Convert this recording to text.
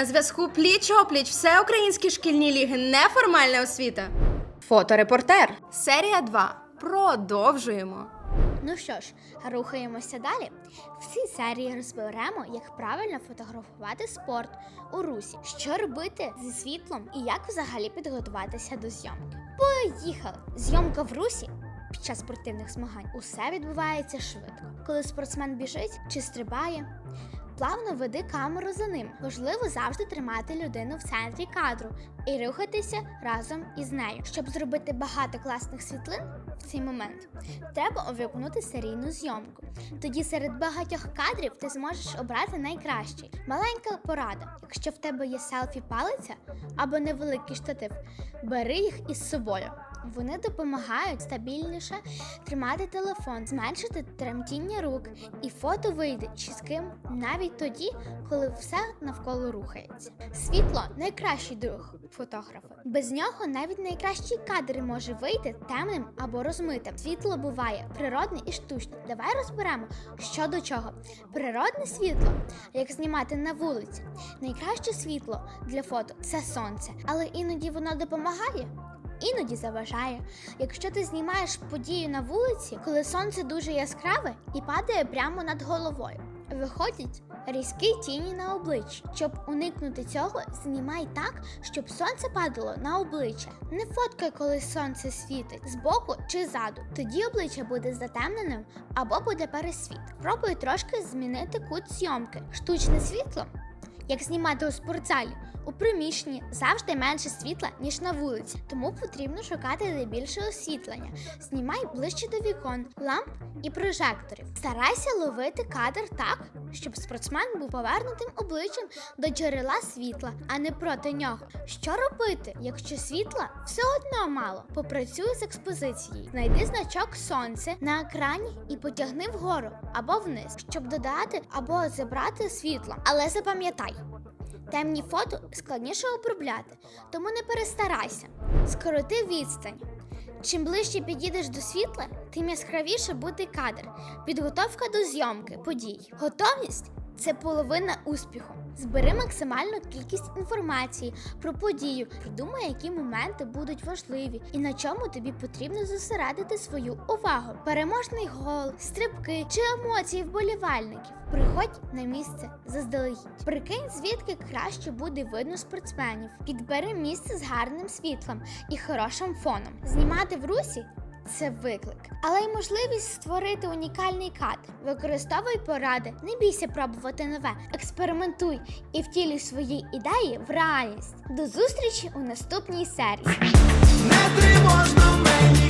На зв'язку пліч опліч всеукраїнські шкільні ліги неформальна освіта. Фоторепортер. Серія 2. Продовжуємо. Ну що ж, рухаємося далі. В цій серії розберемо, як правильно фотографувати спорт у русі, що робити зі світлом і як взагалі підготуватися до зйомки. Поїхали! Зйомка в русі. Під час спортивних змагань усе відбувається швидко. Коли спортсмен біжить чи стрибає, плавно веди камеру за ним. Важливо завжди тримати людину в центрі кадру і рухатися разом із нею. Щоб зробити багато класних світлин в цей момент, треба увімкнути серійну зйомку. Тоді серед багатьох кадрів ти зможеш обрати найкращий. Маленька порада: якщо в тебе є селфі палиця або невеликий штатив, бери їх із собою. Вони допомагають стабільніше тримати телефон, зменшити тремтіння рук, і фото вийде чітким навіть тоді, коли все навколо рухається. Світло найкращий друг фотографа. Без нього навіть найкращий кадр може вийти темним або розмитим. Світло буває природне і штучне. Давай розберемо, що до чого. Природне світло, як знімати на вулиці. Найкраще світло для фото це сонце, але іноді воно допомагає. Іноді заважає. Якщо ти знімаєш подію на вулиці, коли сонце дуже яскраве і падає прямо над головою. Виходять різкі тіні на обличчі. Щоб уникнути цього, знімай так, щоб сонце падало на обличчя. Не фоткай, коли сонце світить збоку чи ззаду. Тоді обличчя буде затемненим або буде пересвіт. Пробуй трошки змінити кут зйомки. Штучне світло як знімати у спортзалі. У приміщенні завжди менше світла, ніж на вулиці, тому потрібно шукати де освітлення. Знімай ближче до вікон, ламп і прожекторів. Старайся ловити кадр так, щоб спортсмен був повернутим обличчям до джерела світла, а не проти нього. Що робити, якщо світла все одно мало? Попрацюй з експозицією. Знайди значок сонце на екрані і потягни вгору або вниз, щоб додати або забрати світло. Але запам'ятай. Темні фото складніше обробляти, тому не перестарайся. Скороти відстань. Чим ближче підійдеш до світла, тим яскравіше буде кадр. Підготовка до зйомки подій. Готовність це половина успіху. Збери максимальну кількість інформації про подію, придумай, які моменти будуть важливі і на чому тобі потрібно зосередити свою увагу. Переможний гол, стрибки чи емоції вболівальників. Приходь на місце заздалегідь. Прикинь, звідки краще буде видно спортсменів. Підбери місце з гарним світлом і хорошим фоном. Знімати в русі це виклик, але й можливість створити унікальний кадр. Використовуй поради, не бійся пробувати нове, експериментуй і втілюй свої ідеї в реальність. До зустрічі у наступній серії. Не тривожно мені